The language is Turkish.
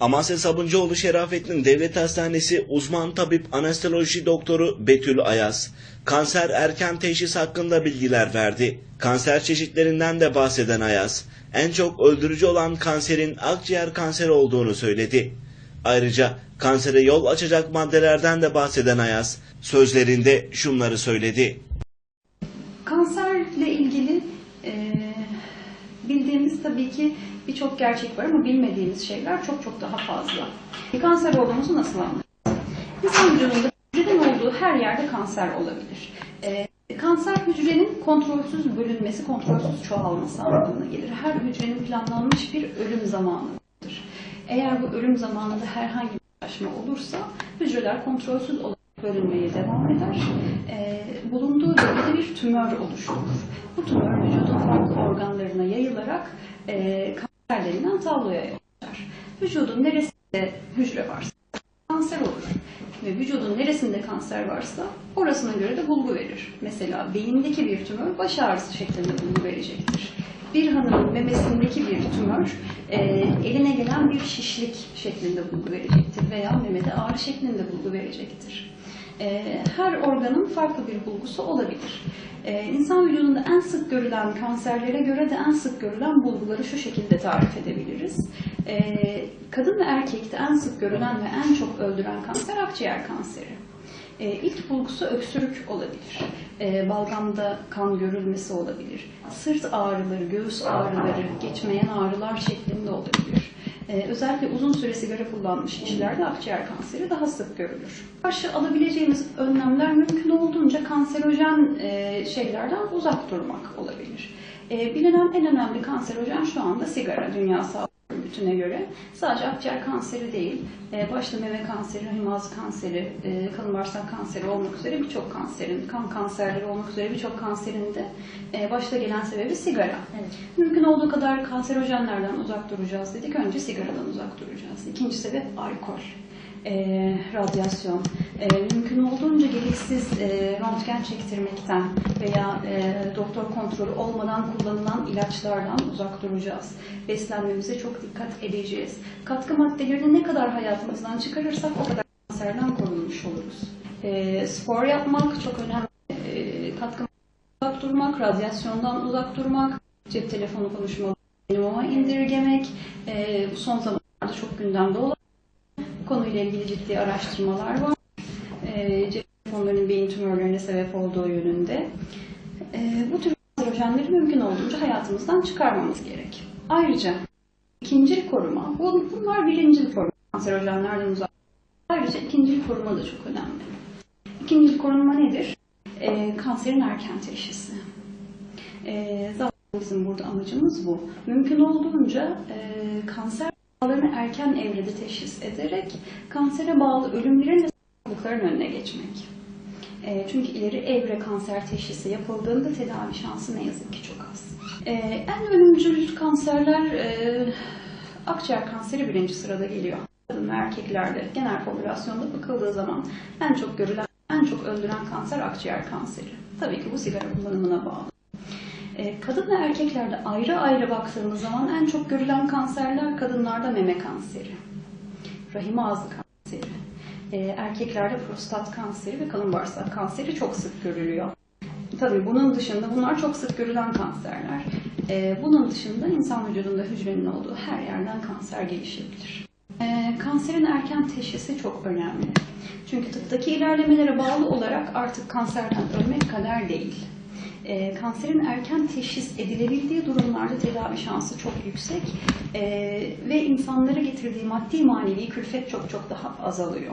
Amasya Sabuncuoğlu Şerafettin Devlet Hastanesi uzman tabip anestezoloji doktoru Betül Ayaz, kanser erken teşhis hakkında bilgiler verdi. Kanser çeşitlerinden de bahseden Ayaz, en çok öldürücü olan kanserin akciğer kanseri olduğunu söyledi. Ayrıca kansere yol açacak maddelerden de bahseden Ayaz, sözlerinde şunları söyledi. Kanserle ilgili bildiğimiz tabii ki birçok gerçek var ama bilmediğimiz şeyler çok çok daha fazla. Kanser olduğumuzu nasıl anlarız? İnsan vücudunda hücreden olduğu her yerde kanser olabilir. E, kanser hücrenin kontrolsüz bölünmesi, kontrolsüz çoğalması anlamına gelir. Her hücrenin planlanmış bir ölüm zamanıdır. Eğer bu ölüm zamanında herhangi bir olursa hücreler kontrolsüz olarak bölünmeye devam eder. Ee, bulunduğu bölgede bir tümör oluşturur. Bu tümör vücudun farklı organlarına yayılarak e, kanser denilen tabloya yol açar. Vücudun neresinde hücre varsa kanser olur. Ve vücudun neresinde kanser varsa orasına göre de bulgu verir. Mesela beyindeki bir tümör baş ağrısı şeklinde bulgu verecektir. Bir hanımın memesindeki bir tümör e, eline gelen bir şişlik şeklinde bulgu verecektir veya memede ağrı şeklinde bulgu verecektir. E, her organın farklı bir bulgusu olabilir. E, insan vücudunda en sık görülen kanserlere göre de en sık görülen bulguları şu şekilde tarif edebiliriz. E, kadın ve erkekte en sık görülen ve en çok öldüren kanser akciğer kanseri. E, ilk bulgusu öksürük olabilir. E, balgamda kan görülmesi olabilir. Sırt ağrıları, göğüs ağrıları, geçmeyen ağrılar şeklinde olabilir. E, özellikle uzun süre sigara kullanmış kişilerde akciğer kanseri daha sık görülür. Karşı alabileceğimiz önlemler mümkün olduğunca kanserojen e, şeylerden uzak durmak olabilir. E, bilinen en önemli kanserojen şu anda sigara, dünya sağlığı örgütüne göre sadece akciğer kanseri değil, e, başta meme kanseri, rahim ağzı kanseri, e, kalın bağırsak kanseri olmak üzere birçok kanserin, kan kanserleri olmak üzere birçok kanserin de e, başta gelen sebebi sigara. Mümkün olduğu kadar kanserojenlerden uzak duracağız dedik. Önce sigaradan uzak duracağız. İkinci sebep alkol. E, radyasyon, e, mümkün gereksiz e, röntgen çektirmekten veya e, doktor kontrolü olmadan kullanılan ilaçlardan uzak duracağız. Beslenmemize çok dikkat edeceğiz. Katkı maddelerini ne kadar hayatımızdan çıkarırsak o kadar kanserden korunmuş oluruz. E, spor yapmak çok önemli. E, katkı uzak durmak, radyasyondan uzak durmak, cep telefonu konuşmaları minimuma indirgemek, e, son zamanlarda çok gündemde olan konuyla ilgili ciddi araştırmalar var. E, cep telefonlarının beyin tümörlerine sebep olduğu yönünde. E, bu tür kanserojenleri mümkün olduğunca hayatımızdan çıkarmamız gerek. Ayrıca ikincil koruma, bu- bunlar birincil koruma, kanserojenlerden uzak. Ayrıca ikincil koruma da çok önemli. İkincil koruma nedir? E, kanserin erken teşhisi. E, zaten bizim burada amacımız bu. Mümkün olduğunca e, kanser bağlarını erken evrede teşhis ederek kansere bağlı ölümlerin ve sağlıkların önüne geçmek. E, çünkü ileri evre kanser teşhisi yapıldığında tedavi şansı ne yazık ki çok az. E, en ölümcül kanserler e, akciğer kanseri birinci sırada geliyor. Kadın ve erkeklerde genel popülasyonda bakıldığı zaman en çok görülen, en çok öldüren kanser akciğer kanseri. Tabii ki bu sigara kullanımına bağlı. Kadın ve erkeklerde ayrı ayrı baktığımız zaman en çok görülen kanserler kadınlarda meme kanseri, rahim ağzı kanseri, e, erkeklerde prostat kanseri ve kalın bağırsak kanseri çok sık görülüyor. Tabii bunun dışında bunlar çok sık görülen kanserler. E, bunun dışında insan vücudunda hücrenin olduğu her yerden kanser gelişebilir. E, kanserin erken teşhisi çok önemli. Çünkü tıptaki ilerlemelere bağlı olarak artık kanserden ölmek kadar değil. Kanserin erken teşhis edilebildiği durumlarda tedavi şansı çok yüksek ve insanlara getirdiği maddi manevi külfet çok çok daha azalıyor.